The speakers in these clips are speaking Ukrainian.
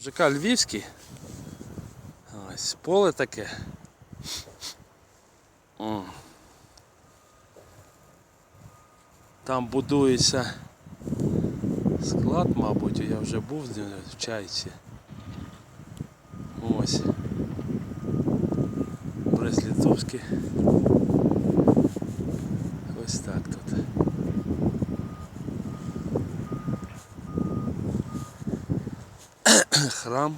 ЖК Львівський. Ось поле таке. О. Там будується склад, мабуть, я вже був в чайці. Ось. Брест-Литовський. Ось так тут. Храм.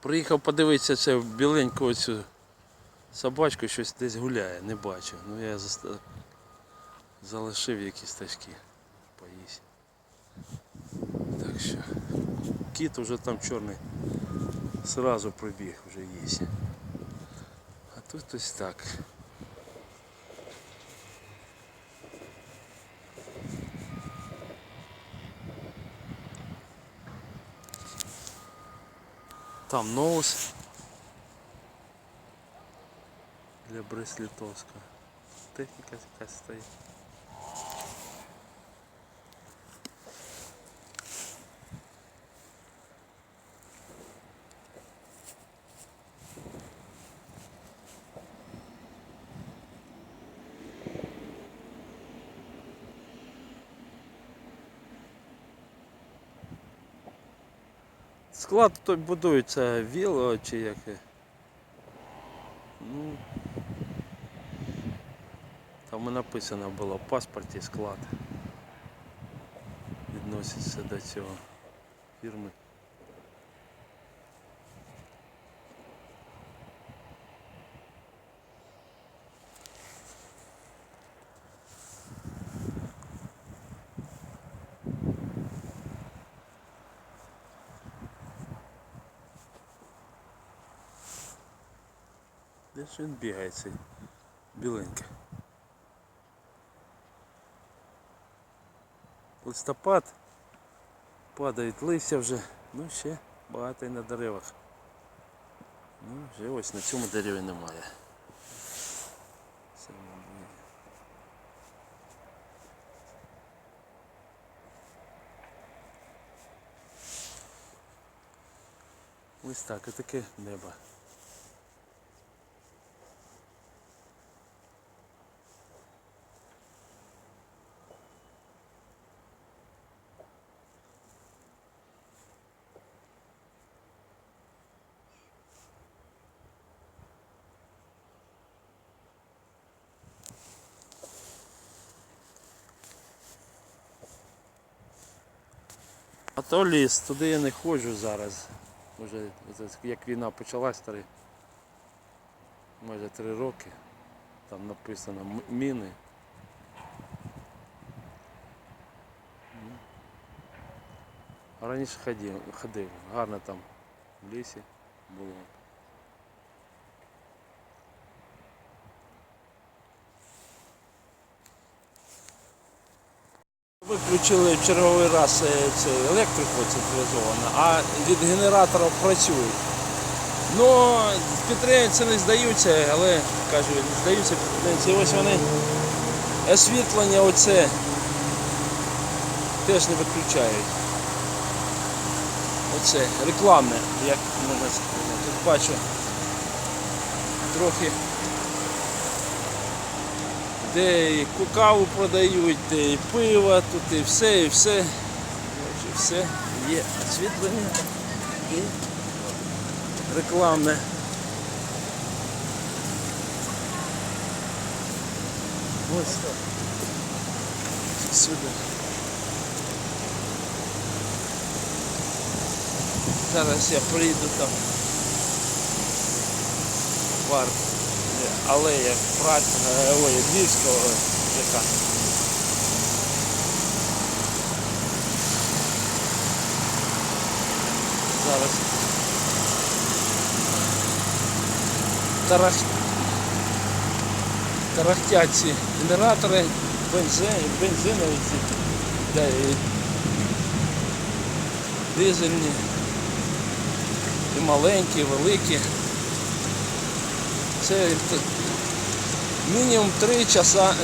Приїхав подивитися це біленьку оцю собачку, щось десь гуляє, не бачу. Ну я заста- залишив якісь тачки. Поїсть. Так що. Кіт уже там чорний сразу прибіг, вже є. А тут ось так. Там ноус для Брест-Литовська. Техніка якась стоїть. Склад тут будується віло чи яке. Ну, там і написано було в паспорті склад. Відноситься до цього фірми. Де він бігає цей біленький? Листопад, падають листя вже, ну ще багато і на деревах. Ну, вже ось на цьому дереві немає. Немає. Ось так, і таке небо. А то ліс, туди я не ходжу зараз. Може, як війна почалась старий. Майже три роки. Там написано міни. Раніше ходив, ходив. Гарно там в лісі було. Виключили в черговий раз е, цю електрику централізовану, а від генератора працюють. Ну, підприємці не здаються, але кажу, не здаються підприємці. І ось вони освітлення оце теж не виключають. Оце рекламне, як можна. Тут бачу трохи де і каву продають, де і пиво, тут і все, і все. Коротше, все є освітлення і рекламне. Ось так. Сюди. Зараз я приїду там в парк алея Прат, е, ой, Львівського ЖК. Зараз Тарах... тарахтять ці генератори, бензин, бензинові ці, да, і дизельні, і маленькі, і великі. Це мінімум 3 часа,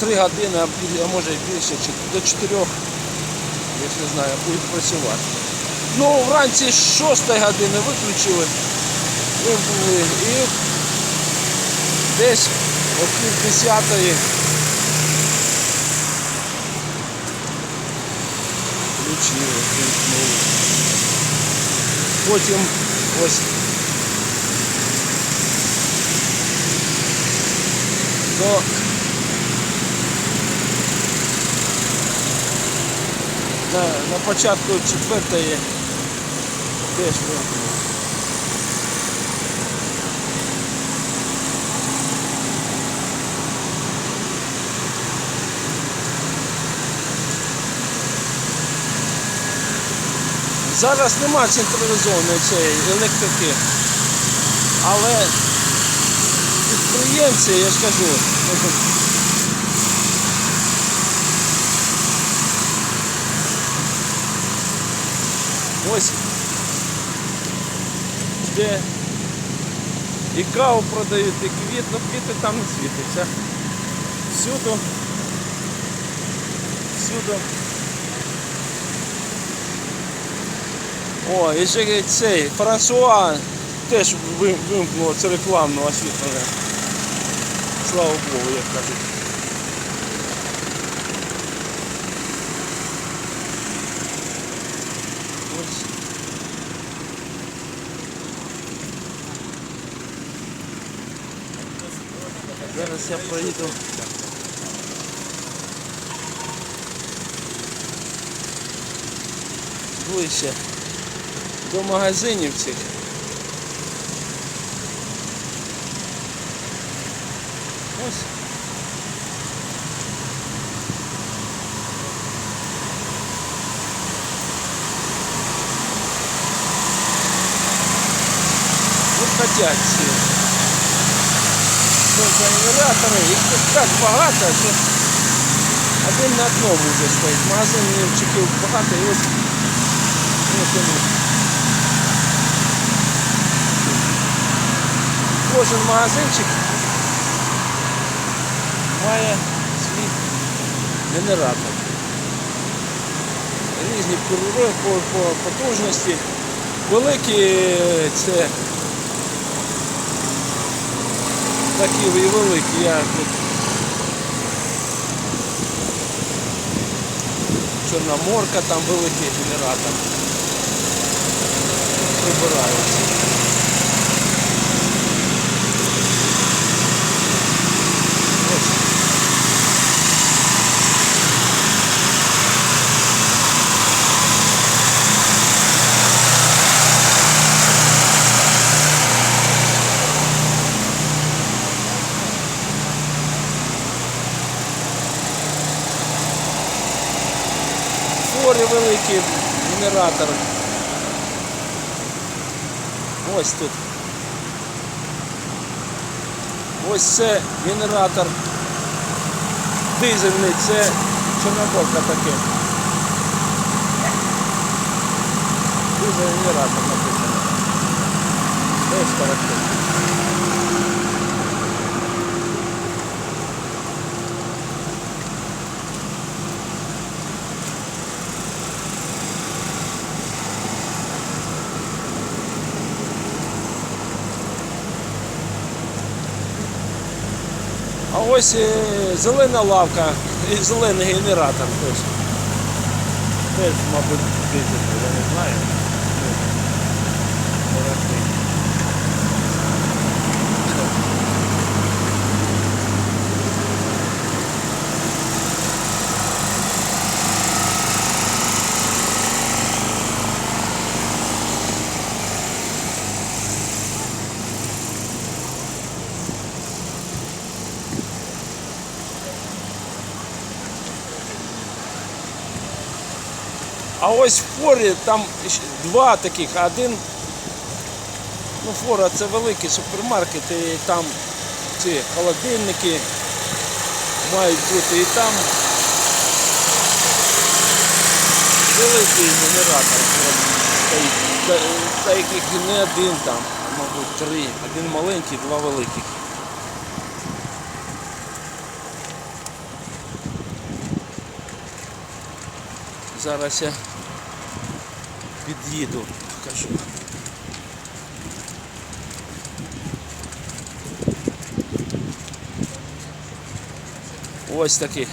3, години, а може і більше, до 4 Я не знаю, будуть працювати. Ну, вранці з 6 години виключили, вимкнули і десь о пів десятої включили. Потім ось до на, на початку четвертої теж вимкнув. Зараз нема централізованої цієї електрики, але підприємці, я ж кажу, ось де і каву продають, і квіт, ну квіти там не світиться. Всюду, всюду. О, і ще цей Франсуа теж вим- вимкнуло це рекламне освітлення. Слава Богу, як кажуть. Ось. Зараз я проїду. Ближче до магазинів цих. Ось. Всі. Це генератори, їх тут так багато, що один на одному вже стоїть. Магазинчиків багато і ось. Кожен магазинчик має свій генератор. Різні по потужності. Великі е, це такі великі. Я тут Чорноморка, там великий генератор. Прибираються. Ось. Форі великий генератор. Ось тут. Ось це генератор дизельний, це чорноборка таке. Дизель генератор написано. Теж характерно. Ось е, зелена лавка і зелений генератор теж. Теж, мабуть, дизельний, я не знаю. Ну, хороший. А ось в форі там два таких, один. Ну, фора це великий супермаркет, і там ці холодильники мають бути і там великий генератор стоїть. Та яких не один там, а мабуть три. Один маленький, два великих. Зараз я під'їду, покажу. Ось такий.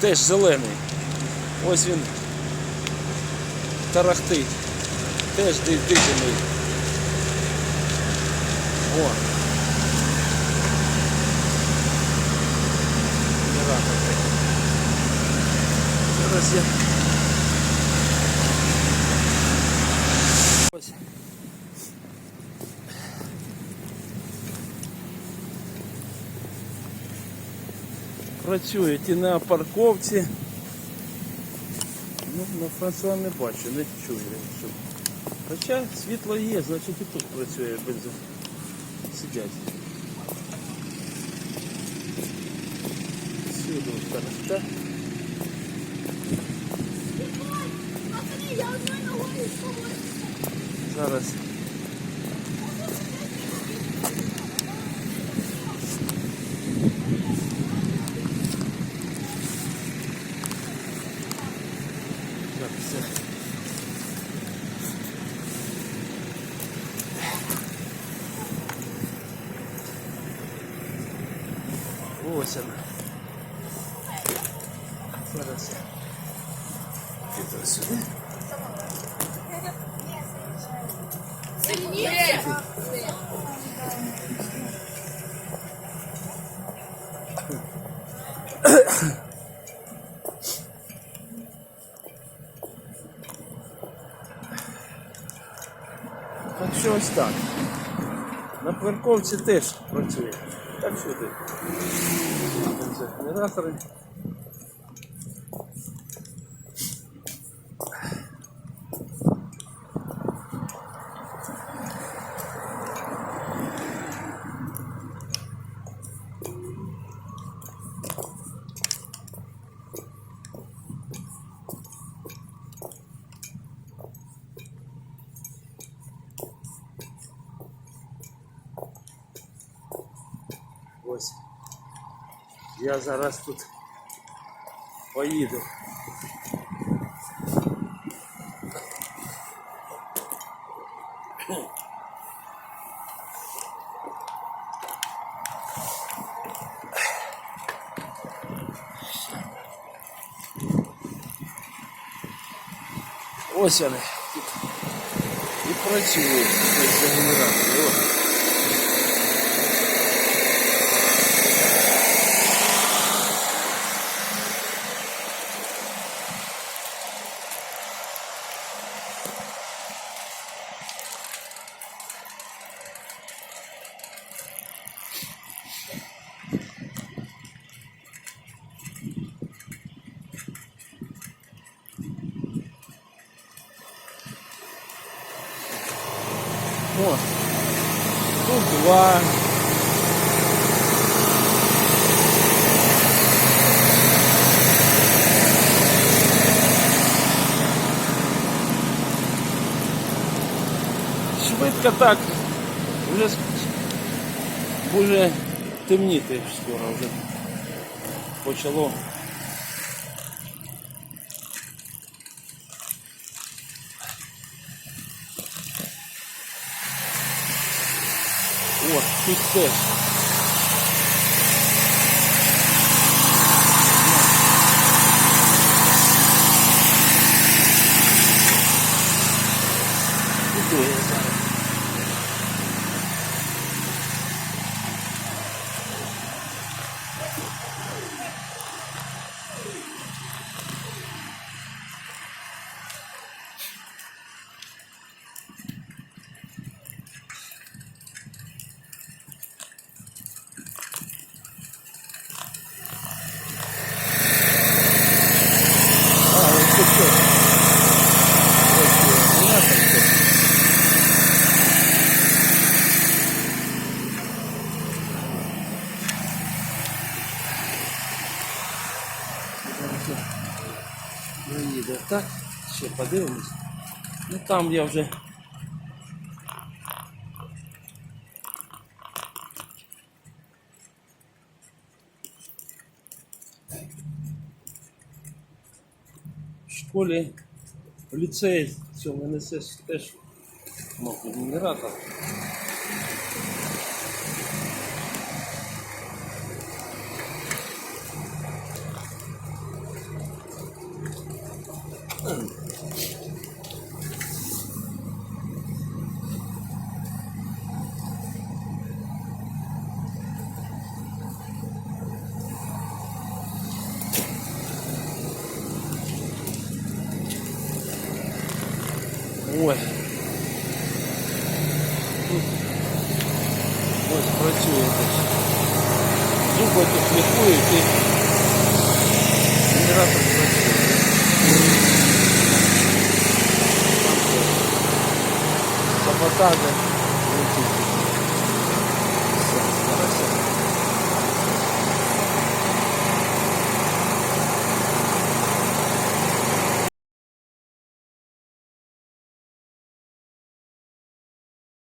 Теж зелений. Ось він тарахтить. Теж ди- дизельний. О. Зараз я. Ось. Працюють і на парковці. Ну, на Франсуа не бачу, не чую. Що. Хоча світло є, значить і тут працює бензин. Сидять. Всюди так. Зараз. Так, все. Ось вона. Зараз я піду сюди. Так що ось так. На парковці теж працює. Так сюди. Генератори. Я зараз тут поїду. Ось вони. І працюють ось за генератором. О. О, тут два. Швидко так. Вже с- буде темніти скоро вже почало. О, тут теж. Так, ще подивимось. Ну там я вже школі, в ліцеї цьому несе теж мабуть, генератор. Ой. Тут ось працює десь. Зуби тут лікують і генератор працює. Саботажі.